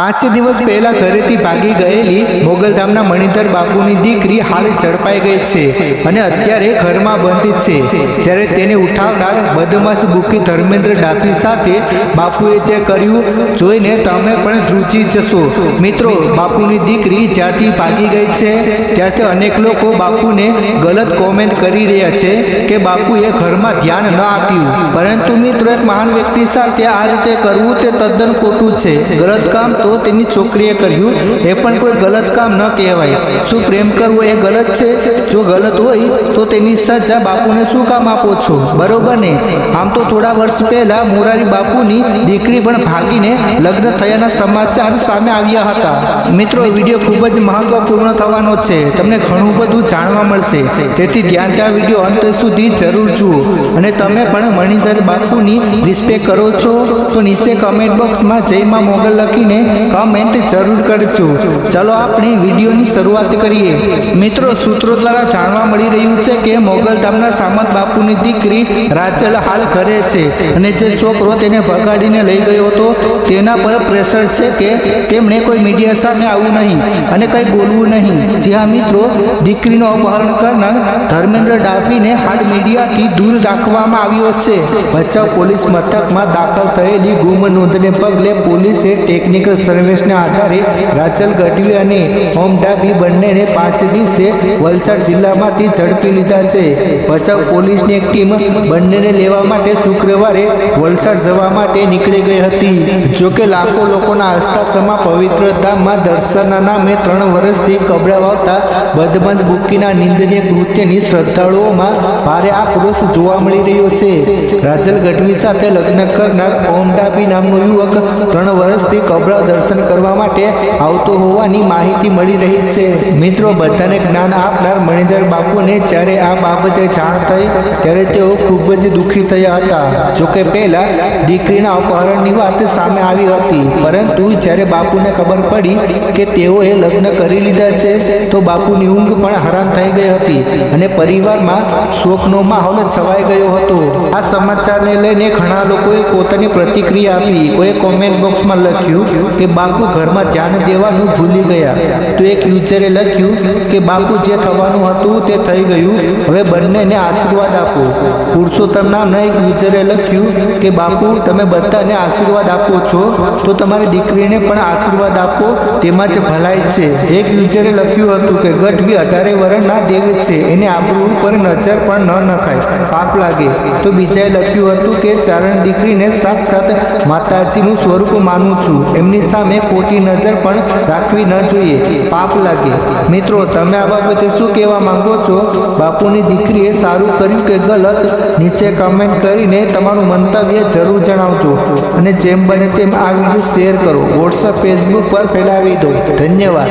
પાંચ દિવસ પહેલા ઘરેથી ભાગી ગયેલી મોગલધામના મણિધર બાપુની દીકરી હાલ ઝડપાઈ ગઈ છે અને અત્યારે ઘરમાં બંધ છે. જ્યારે તેને ઉઠાવનાર બદમાશ બુકી ધર્મેન્દ્ર ડાભી સાથે બાપુએ જે કર્યું, જોઈને તમે પણ ધ્રુજી જશો. મિત્રો, બાપુની દીકરી જ્યારથી ભાગી ગઈ છે ત્યારથી અનેક લોકો બાપુને ગલત કોમેન્ટ કરી રહ્યા છે કે બાપુએ ઘરમાં ધ્યાન ન આપ્યું. પરંતુ મિત્રો, એક મહાન વ્યક્તિ સાથે આ રીતે કરવું તે તદ્દન ખોટું છે. ગલત કામ તો તેની છોકરીએ કર્યું એ પણ કોઈ ગલત કામ ન કહેવાય. શું પ્રેમ કરવો એ ગલત છે? જો ગલત હોય, તો તેની સજા બાપુને શું કામ આપો છો? બરોબર ને? આમ તો થોડા વર્ષ પહેલા મોરારી બાપુની દીકરી પણ ભાગીને લગ્ન થયાના સમાચાર સામે આવ્યા હતા. મિત્રો, વીડિયો ખૂબ જ મહત્વપૂર્ણ થવાનો છે. તમને ઘણું બધું જાણવા મળશે. તેથી ધ્યાન ત્યાં વીડિયો અંત સુધી જરૂર જુઓ. અને તમે પણ મણિધર બાપુની રિસ્પેક્ટ કરો છો. તો નીચે કમેન્ટ બોક્સમાં જય માં મોગલ લખીને કમેન્ટ જરૂર કરજો. ચાલો આપણે વિડીયોની શરૂઆત કરીએ. મિત્રો, સૂત્રો દ્વારા જાણવા મળી રહ્યું છે કે મોગલધામના સામંત બાપુની દીકરી રાચલ હાલ ઘરે છે અને જે છોકરો તેને ભગાડીને લઈ ગયો હતો, તેના પર પ્રેશર છે કે તેમણે કોઈ મીડિયા સામે આવવું નહીં અને કંઈ બોલવું નહીં. જ્યાં મિત્રો, દીકરીનો અપહરણ કરનાર ધર્મેન્દ્ર ડાભીને હાલ મીડિયાથી દૂર રાખવામાં આવ્યો છે. ભચાઉ પોલીસ મથકમાં દાખલ થયેલી ગુમ નોંધને પગલે પોલીસે ટેકનિકલ સર્વેસના આધારે રાજલ ગઢવી અને ઓમ ડાભી બંનેને પાંચ દિવસે વલસાડ જિલ્લામાંથી ઝડપી લીધા છે. ભચાઉ પોલીસની એક ટીમ બંનેને લેવા માટે શુક્રવારે વલસાડ જવા માટે નીકળી ગઈ હતી. જોકે લાખો લોકોના આસ્થાસમાં પવિત્ર ધામમાં દર્શનના નામે ત્રણ વર્ષથી કબડાવતા બદમજ બુકીના નિંદનીય કૃત્યની શ્રદ્ધાળુઓમાં ભારે આક્રોશ જોવા મળી રહ્યો છે. રાજલ ગઢવી સાથે લગ્ન કરનાર ઓમ ડાભી નામનો યુવક ત્રણ વર્ષથી કબડા દર્શન કરવા માટે આવતો હોવાની માહિતી મળી રહી છે. મિત્રો, બધાને જ્ઞાન આપનાર મણિધર બાપુને જ્યારે આ બાબતે જાણ થઈ, ત્યારે તેઓ ખૂબ જ દુઃખી થયા હતા. જોકે પહેલા દીકરીના અપહરણની વાત સામે આવી હતી. પરંતુ જ્યારે બાપુને ખબર પડી કે તેઓએ લગ્ન કરી લીધા છે, તો બાપુની ઊંઘ પણ હરામ થઈ ગઈ હતી અને પરિવારમાં શોકનો માહોલ છવાઈ ગયો હતો. આ સમાચારને લઈને ઘણા લોકોએ પોતાની પ્રતિક્રિયા આપી. કોઈએ કોમેન્ટ બોક્સમાં લખ્યું કે બાપુ ઘરમાં ધ્યાન દેવાનું ભૂલી ગયા. તો એક યુઝરે લખ્યું કે બાપુ જે થવાનું હતું તે થઈ ગયું. હવે બંનેને આશીર્વાદ આપો. પુરુષોત્તમના એક યુઝરે લખ્યું કે બાપુ, તમે બધાને આશીર્વાદ આપો છો. તો તમારી દીકરીને પણ આશીર્વાદ આપો. તેમાં જ ભલાઈ છે. એક યુઝરે લખ્યું હતું કે ગઢવી અઢારે વર્ષના દેવ છે. એને આબરૂ ઉપર નજર પણ ન નખાય. પાપ લાગે. તો બીજાએ લખ્યું હતું કે ચારણ દીકરીને સાક્ષાત માતાજીનું સ્વરૂપ માનું છું. એમની સામે ખોટી નજર પણ રાખવી ન જોઈએ. પાપ લાગે. મિત્રો, તમે આ બાબતે શું કહેવા માંગો છો? બાપુની દીકરીએ સારું કર્યું કે ગલત? નીચે કમેન્ટ કરીને તમારું મંતવ્ય જરૂર જણાવજો. અને જેમ બને તેમ આ વીડિયો શેર કરો. વોટ્સઅપ ફેસબુક પર ફેલાવી દો. ધન્યવાદ.